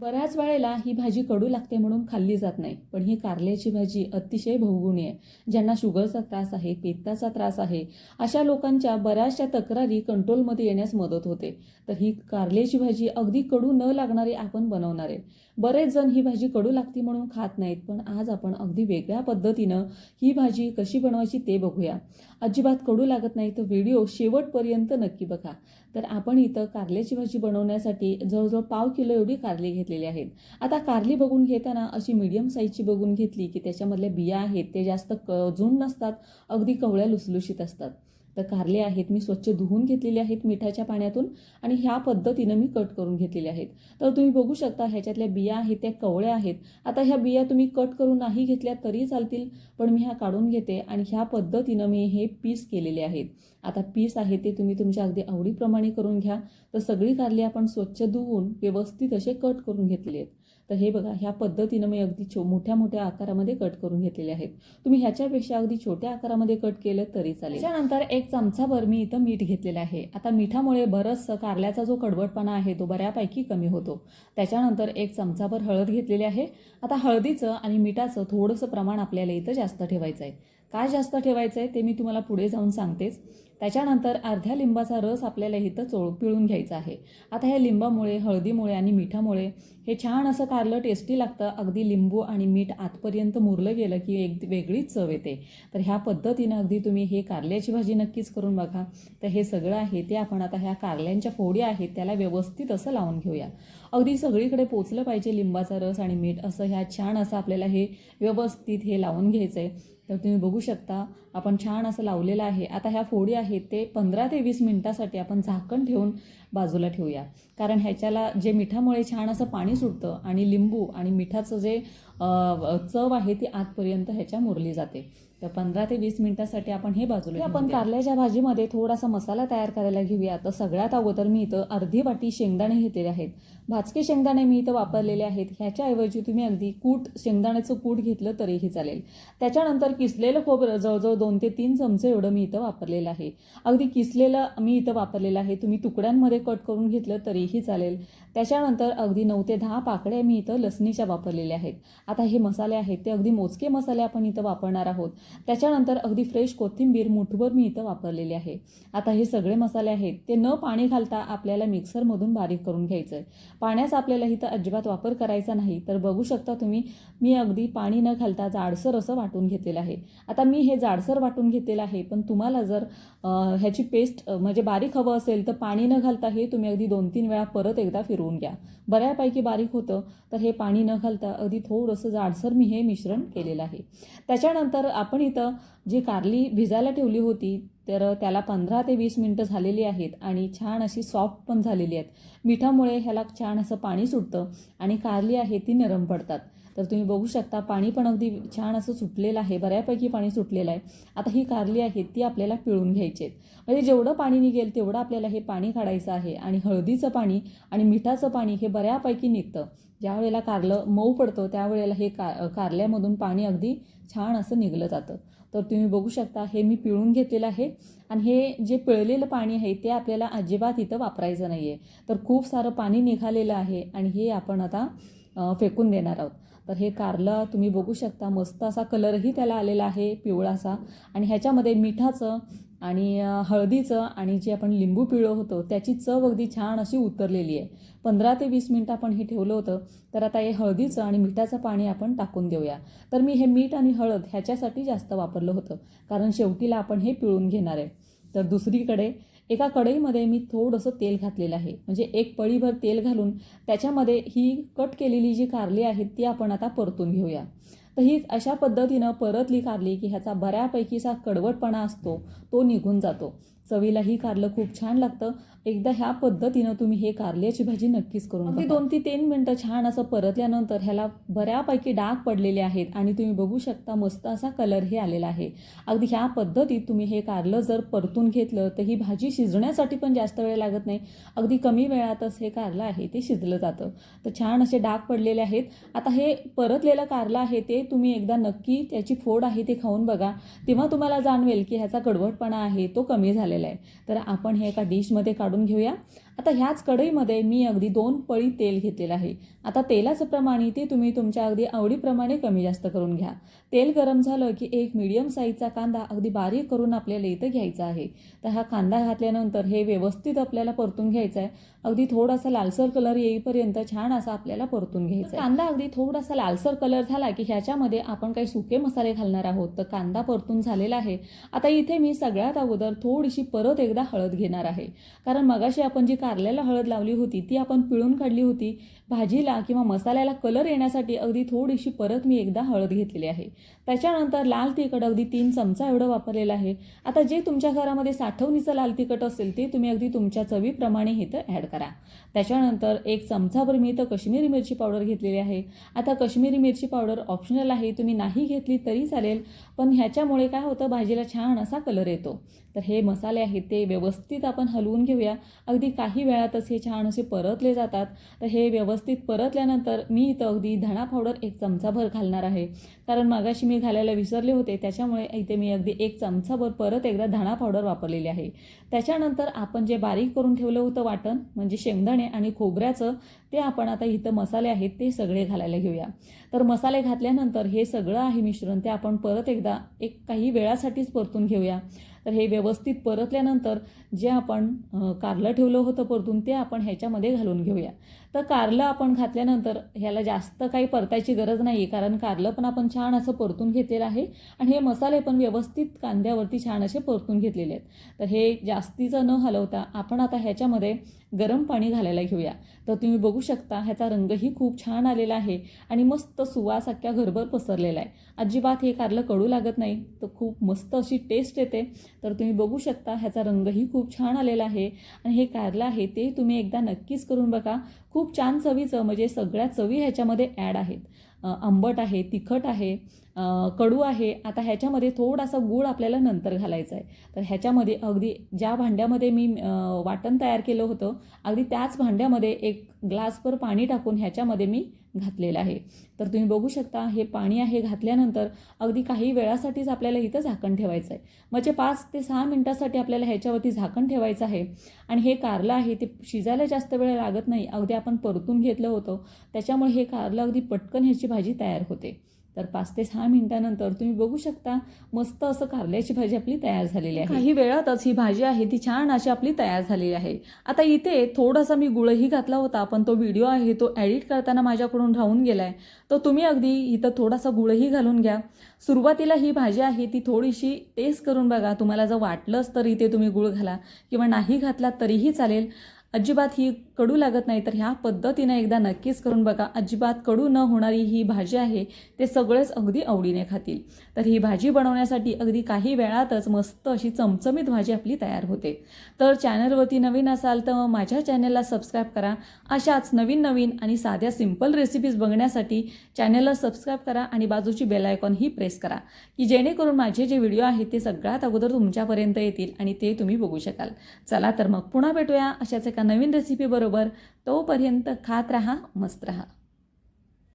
बऱ्याच वेळेला ही भाजी कडू लागते म्हणून खाल्ली जात नाही. पण ही कारल्याची भाजी अतिशय बहुगुणी आहे ज्यांना शुगरचा त्रास आहे पित्ताचा त्रास आहे अशा लोकांच्या बऱ्याचशा तक्रारी कंट्रोलमध्ये येण्यास मदत होते. तर ही कारल्याची भाजी अगदी कडू न लागणारी आपण बनवणार. आहे बरेच जण ही भाजी कडू लागती म्हणून खात नाहीत पण आज आपण अगदी वेगळ्या पद्धतीनं ही भाजी कशी बनवायची ते बघूया. अजिबात कडू लागत नाही तर व्हिडिओ शेवटपर्यंत नक्की बघा. तर आपण इथं कारल्याची भाजी बनवण्यासाठी जवळजवळ पाव किलो एवढी कारली घेतलेली आहेत. आता कारली बघून घेताना अशी मीडियम साईजची बघून घेतली की त्याच्यामधल्या बिया आहेत ते जास्त क जून नसतात अगदी कवळ्या लुसलुशीत असतात. तर कारले आहेत मी स्वच्छ धुवून घेतलेले आहेत मिठाच्या पाण्यातून आणि ह्या पद्धतीनं मी कट करून घेतलेले आहेत. तर तुम्ही बघू शकता ह्याच्यातल्या बिया आहेत त्या कवळ्या आहेत. आता ह्या बिया तुम्ही कट करून नाही घेतल्या तरी चालतील पण मी ह्या काढून घेते आणि ह्या पद्धतीनं मी हे पीस केलेले आहेत. आता पीस आहे ते तुम्ही तुमच्या अगदी आवडीप्रमाणे करून घ्या. तर सगळी कारली आपण स्वच्छ धुवून व्यवस्थित असे कट करून घेतले आहेत. तर हे बघा ह्या पद्धतीनं मी अगदी छो मोठ्या मोठ्या आकारामध्ये कट करून घेतलेले आहेत. तुम्ही ह्याच्यापेक्षा अगदी छोट्या आकारामध्ये कट केलं तरी चालेल. त्याच्यानंतर एक चमचाभर मी इथं मीठ घेतलेलं आहे. आता मिठामुळे बरंचसं कारल्याचा जो कडवटपणा आहे तो बऱ्यापैकी कमी होतो. त्याच्यानंतर एक चमचाभर हळद घेतलेली आहे. आता हळदीचं आणि मिठाचं थोडंसं प्रमाण आपल्याला इथं जास्त ठेवायचं आहे काय जास्त ठेवायचं आहे ते मी तुम्हाला पुढे जाऊन सांगतेच. त्याच्यानंतर अर्ध्या लिंबाचा रस आपल्याला इथं चोळ पिळून घ्यायचा आहे. आता ह्या लिंबामुळे हळदीमुळे आणि मिठामुळे हे छान असं कारलं टेस्टी लागतं. अगदी लिंबू आणि मीठ आतपर्यंत मुरलं गेलं की एक वेगळीच चव येते. तर ह्या पद्धतीनं अगदी तुम्ही हे कारल्याची भाजी नक्कीच करून बघा. तर हे सगळं आहे ते आपण आता ह्या कारल्यांच्या फोडी आहेत त्याला व्यवस्थित असं लावून घेऊया. अगदी सगळीकडे पोचलं पाहिजे लिंबाचा रस आणि मीठ असं ह्या छान असं आपल्याला हे व्यवस्थित हे लावून घ्यायचं आहे तर तुम्ही बघू शकता आपण छान असं लावलेलं आहे. आता ह्या फोडी आहेत ते पंधरा ते वीस मिनटासाठी आपण झाकण ठेवून बाजूला ठेवूया. कारण ह्याच्याला जे मिठामुळे छान असं पाणी सुटतं आणि लिंबू आणि मिठाचं जे चव आहे ती आतपर्यंत ह्याच्या मुरली जाते. तर पंधरा ते वीस मिनिटासाठी आपण हे बाजूला आपण कारल्याच्या भाजीमध्ये थोडासा मसाला तयार करायला घेऊया तर सगळ्यात अगोदर मी इथं अर्धी वाटी शेंगदाणे घेतलेले आहेत. भाजके शेंगदाणे मी इथं वापरलेले आहेत. ह्याच्याऐवजी तुम्ही अगदी कूट शेंगदाण्याचं कूट घेतलं तरीही चालेल. त्याच्यानंतर किसलेलं खोबरं जवळजवळ दोन ते तीन चमचे एवढं मी इथं वापरलेलं आहे. अगदी किसलेलं मी इथं वापरलेलं आहे. तुम्ही तुकड्यांमध्ये कट करून घेतलं तरीही चालेल. त्याच्यानंतर अगदी नऊ ते दहा पाकड्या मी इथं लसणीच्या वापरलेल्या आहेत. आता हे मसाले आहेत ते अगदी मोजके मसाले आपण इथं वापरणार आहोत. त्याच्यानंतर अगदी फ्रेश कोथिंबीर मुठभर मी इथं वापरलेली आहे. आता हे सगळे मसाले आहेत ते न पाणी घालता आपल्याला मिक्सरमधून बारीक करून घ्यायचं आहे पाण्याचा आपल्याला इथं अजिबात वापर करायचा नाही तर बघू शकता तुम्ही मी अगदी पाणी न घालता जाडसर असं वाटून घेतलेलं आहे. आता मी हे जाडसर वाटून घेतलेलं आहे पण तुम्हाला जर ह्याची पेस्ट म्हणजे बारीक हवं असेल तर पाणी न घालता हे तुम्ही अगदी दोन तीन वेळा परत एकदा फिरवून घ्या. बऱ्यापैकी बारीक होतं तर हे पाणी न घालता अगदी थोडंसं जाडसर मी हे मिश्रण केलेलं आहे. त्याच्यानंतर आपण इथं जी कारली भिजायला ठेवली होती तर त्याला पंधरा ते वीस मिनटं झालेली आहेत आणि छान अशी सॉफ्ट पण झालेली आहेत. मिठामुळे ह्याला छान असं पाणी सुटतं आणि कारली आहे ती नरम पडतात. तर तुम्ही बघू शकता पाणी पण अगदी छान असं सुटलेलं आहे. बऱ्यापैकी पाणी सुटलेलं आहे. आता ही कारली आहे ती आपल्याला पिळून घ्यायची आहेत. म्हणजे जेवढं पाणी निघेल तेवढं आपल्याला हे पाणी काढायचं आहे. आणि हळदीचं पाणी आणि मिठाचं पाणी हे बऱ्यापैकी निघतं. ज्या वेळेला कारलं मऊ पडतं त्यावेळेला हे का कारल्यामधून पाणी अगदी छान असं निघलं जातं. तर तुम्ही बघू शकता हे मी पिळून घेतलेलं आहे. आणि हे जे पिळलेलं पाणी आहे ते आपल्याला अजिबात इथं वापरायचं नाही आहे तर खूप सारं पाणी निघालेलं आहे. आणि हे आपण आता फेकून देणार आहोत. तर हे कारलं तुम्ही बघू शकता मस्त असा कलरही त्याला आलेला आहे पिवळासा. आणि ह्याच्यामध्ये मिठाचं आणि हळदीचं आणि जे आपण लिंबू पिळलं होतं त्याची चव अगदी छान अशी उतरलेली आहे. पंधरा ते वीस मिनटं आपण हे ठेवलं होतं तर आता हे हळदीचं आणि मिठाचं पाणी आपण टाकून देऊया. तर मी हे मीठ आणि हळद ह्याच्यासाठी जास्त वापरलं होतं कारण शेवटीला आपण हे पिळून घेणार आहे. तर दुसरीकडे एका कढईमध्ये मी थोडंसं तेल घातलेलं आहे. म्हणजे एक पळीभर तेल घालून त्याच्यामध्ये ही कट केलेली जी कारली आहेत ती आपण आता परतून घेऊया. तर ही अशा पद्धतीनं परतली कारली की ह्याचा बऱ्यापैकीचा कडवटपणा असतो तो निघून जातो. चवीला ही कारलं खूप छान लागतं. एकदा ह्या पद्धतीनं तुम्ही हे कारल्याची भाजी नक्कीच करून अगदी दोन ते तीन मिनटं छान असं परतल्यानंतर ह्याला बऱ्यापैकी डाग पडलेले आहेत आणि तुम्ही बघू शकता मस्त असा कलर हे आलेला आहे. अगदी ह्या पद्धतीत तुम्ही हे कारलं जर परतून घेतलं तर ही भाजी शिजण्यासाठी पण जास्त वेळ लागत नाही. अगदी कमी वेळातच हे कारलं आहे ते शिजलं जातं. तर छान असे डाग पडलेले आहेत. आता हे परतलेलं कारलं आहे ते तुम्ही एकदा नक्की त्याची फोड आहे ते खाऊन बघा. तेव्हा तुम्हाला जाणवेल की ह्याचा कडवटपणा आहे तो कमी झालेला आहे. तर आपण हे एका डिशमध्ये काढून घेऊया. आता ह्याच कढईमध्ये मी अगदी दोन पळी तेल घेतलेलं आहे. आता तेलाचं प्रमाण इथे तुम्ही तुमच्या अगदी आवडीप्रमाणे कमी जास्त करून घ्या. तेल गरम झालं की एक मीडियम साईजचा कांदा अगदी बारीक करून आपल्याला इथं घ्यायचा आहे. तर हा कांदा घातल्यानंतर हे व्यवस्थित आपल्याला परतून घ्यायचा आहे. अगदी थोडासा लालसर कलर येईपर्यंत छान असा आपल्याला परतून घ्यायचा आहे. कांदा अगदी थोडासा लालसर कलर झाला की ह्याच्यामध्ये आपण काही सुके मसाले घालणार आहोत. तर कांदा परतून झालेला आहे. आता इथे मी सगळ्यात अगोदर थोडीशी परत एकदा हळद घेणार आहे. कारण मगाशी आपण जी कारल्याला हळद लावली होती ती आपण पिळून काढली होती. भाजीला किंवा मसाल्याला कलर येण्यासाठी अगदी थोडीशी परत मी एकदा हळद घेतलेली आहे. त्याच्यानंतर लाल तिखट अगदी तीन चमचा एवढं वापरलेलं आहे. आता जे तुमच्या घरामध्ये साठवणीचं लाल तिखट असेल ते तुम्ही अगदी तुमच्या चवीप्रमाणे इथं ॲड करा. त्याच्यानंतर एक चमचाभर मी इथं कश्मीरी मिरची पावडर घेतलेली आहे. आता कश्मीरी मिरची पावडर ऑप्शनल आहे तुम्ही नाही घेतली तरी चालेल पण ह्याच्यामुळे काय होतं भाजीला छान असा कलर येतो. तर हे मसाले आहेत ते व्यवस्थित आपण हलवून घेऊया. अगदी काही काही वेळातच हे छान असे परतले जातात. तर हे व्यवस्थित परतल्यानंतर मी इथं अगदी धणा पावडर एक चमचाभर घालणार आहे. कारण मागाशी मी घालायला विसरले होते त्याच्यामुळे इथे मी अगदी एक चमचाभर परत एकदा धणा पावडर वापरलेली आहे. त्याच्यानंतर आपण जे बारीक करून ठेवलं होतं वाटण म्हणजे शेंगदाणे आणि खोबऱ्याचं ते आपण आता इथं मसाले आहेत ते सगळे घालायला घेऊया. तर मसाले घातल्यानंतर हे सगळं आहे मिश्रण ते आपण परत एकदा एक काही वेळासाठीच परतून घेऊया. तर हे व्यवस्थित परतल्यानंतर जे आपण कारलं ठेवलं होतं परतून ते आपण ह्याच्यामध्ये घालून घेऊया. तर कारलं आपण घातल्यानंतर ह्याला जास्त काही परतायची गरज नाही आहे कारण कारलं पण आपण छान असं परतून घेतलेलं आहे आणि हे मसाले पण व्यवस्थित कांद्यावरती छान असे परतून घेतलेले आहेत. तर हे जास्तीचं न हलवता आपण आता ह्याच्यामध्ये गरम पाणी घालायला घेऊया. तर तुम्ही बघू शकता ह्याचा रंगही खूप छान आलेला आहे आणि मस्त सुवास अख्ख्या घरभर पसरलेला आहे. अजिबात हे कारलं कडू लागत नाही. तर खूप मस्त अशी टेस्ट येते. तर तुम्ही बघू शकता ह्याचा रंगही खूप छान आलेला आहे. आणि हे कारलं आहे ते तुम्ही एकदा नक्कीच करून बघा. खूप छान चवीचं म्हणजे सगळ्या चवी ह्याच्यामध्ये ॲड आहेत. आंबट आहे तिखट आहे कडू आहे आता ह्याच्यामध्ये थोडासा गूळ आपल्याला नंतर घालायचा आहे. तर ह्याच्यामध्ये अगदी ज्या भांड्यामध्ये मी वाटण तयार केलं होतं अगदी त्याच भांड्यामध्ये एक ग्लासभर पाणी टाकून ह्याच्यामध्ये मी घातलेलं आहे. तर तुम्ही बघू शकता हे पाणी आहे घातल्यानंतर अगदी काही वेळासाठीच आपल्याला इथं झाकण ठेवायचं आहे. म्हणजे पाच ते सहा मिनटासाठी आपल्याला ह्याच्यावरती झाकण ठेवायचं आहे. आणि हे कारलं आहे ते शिजायला जास्त वेळ लागत नाही. अगदी आपण परतून घेतलं होतं. त्याच्यामुळे हे कारलं अगदी पटकन ह्याची भाजी तयार होते. तर पाच ते सहा मिनिटानंतर तुम्ही बघू शकता मस्त असं कारल्याची भाजी आपली तयार झालेली आहे. काही वेळातच ही भाजी आहे ती छान अशी आपली तयार झालेली आहे. आता इथे थोडासा मी गुळही घातला होता पण तो व्हिडिओ आहे तो एडिट करताना माझ्याकडून राहून गेलाय. तर तुम्ही अगदी इथं थोडासा गुळही घालून घ्या. सुरुवातीला ही भाजी आहे ती थोडीशी टेस्ट करून बघा तुम्हाला जर वाटलंच तर इथे तुम्ही गुळ घाला किंवा नाही घातला तरीही चालेल. अजिबात ही कडू लागत नाही तर ह्या पद्धतीने एकदा नक्कीच करून बघा. अजिबात कडू न होणारी ही भाजी आहे ते सगळेच अगदी आवडीने खातील. तर ही भाजी बनवण्यासाठी अगदी काही वेळातच मस्त अशी चमचमीत भाजी आपली तयार होते. तर चॅनलवरती नवीन असाल तर माझ्या चॅनलला सबस्क्राईब करा. अशाच नवीन नवीन आणि साध्या सिंपल रेसिपीज बघण्यासाठी चॅनलला सबस्क्राईब करा आणि बाजूची बेलायकॉन ही प्रेस करा की जेणेकरून माझे जे व्हिडिओ आहेत ते सगळ्यात अगोदर तुमच्यापर्यंत येतील आणि ते तुम्ही बघू शकाल. चला तर मग पुन्हा भेटूया अशाच एका नवीन रेसिपी बरोबर. तोपर्यंत खात राहा मस्त राहा.